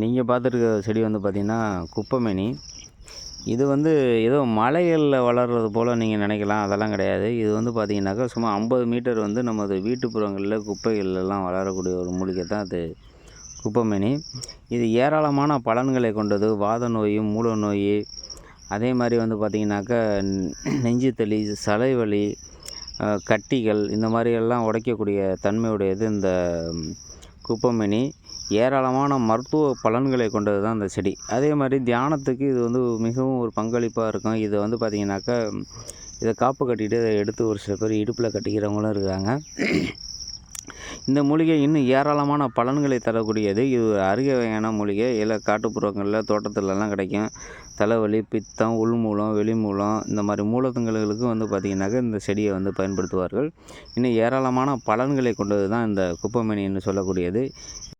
நீங்கள் பார்த்துருக்க செடி வந்து பார்த்திங்கன்னா குப்பைமேனி. இது வந்து ஏதோ மலைகளில் வளர்றது போல் நீங்கள் நினைக்கலாம் அதெல்லாம் கிடையாது. இது வந்து பார்த்திங்கனாக்கா சும்மா ஐம்பது மீட்டர் வந்து நமது வீட்டுப்புறங்களில் குப்பைகள்லாம் வளரக்கூடிய ஒரு மூலிகை தான் அது குப்பைமேனி. இது ஏராளமான பலன்களை கொண்டது. வாத நோய் மூல நோய் அதே மாதிரி வந்து பார்த்திங்கனாக்கா நெஞ்சு தளி சலைவலி கட்டிகள் இந்த மாதிரி எல்லாம் உடைக்கக்கூடிய தன்மையுடையது இந்த குப்பமணி ஏராளமான மருத்துவ பலன்களை கொண்டது தான் இந்த செடி. அதே மாதிரி தியானத்துக்கு இது வந்து மிகவும் ஒரு பங்களிப்பாக இருக்கும். இதை வந்து பார்த்திங்கனாக்கா இதை காப்பு கட்டிட்டு இதை எடுத்து ஒரு சில பேர் இடுப்பில் கட்டிக்கிறவங்களும் இருக்காங்க. இந்த மூலிகை இன்னும் ஏராளமான பலன்களை தரக்கூடியது. இது அருகே வகையான மூலிகை. இல்லை காட்டுப்புறங்களில் தோட்டத்துலலாம் கிடைக்கும். தலைவலி பித்தம் உள்மூலம் வெளிமூலம் இந்த மாதிரி மூலத்துங்களுக்கு வந்து பார்த்திங்கனாக்கா இந்த செடியை வந்து பயன்படுத்துவார்கள். இன்னும் ஏராளமான பலன்களை கொண்டது தான் இந்த குப்பைமேனி என்று சொல்லக்கூடியது.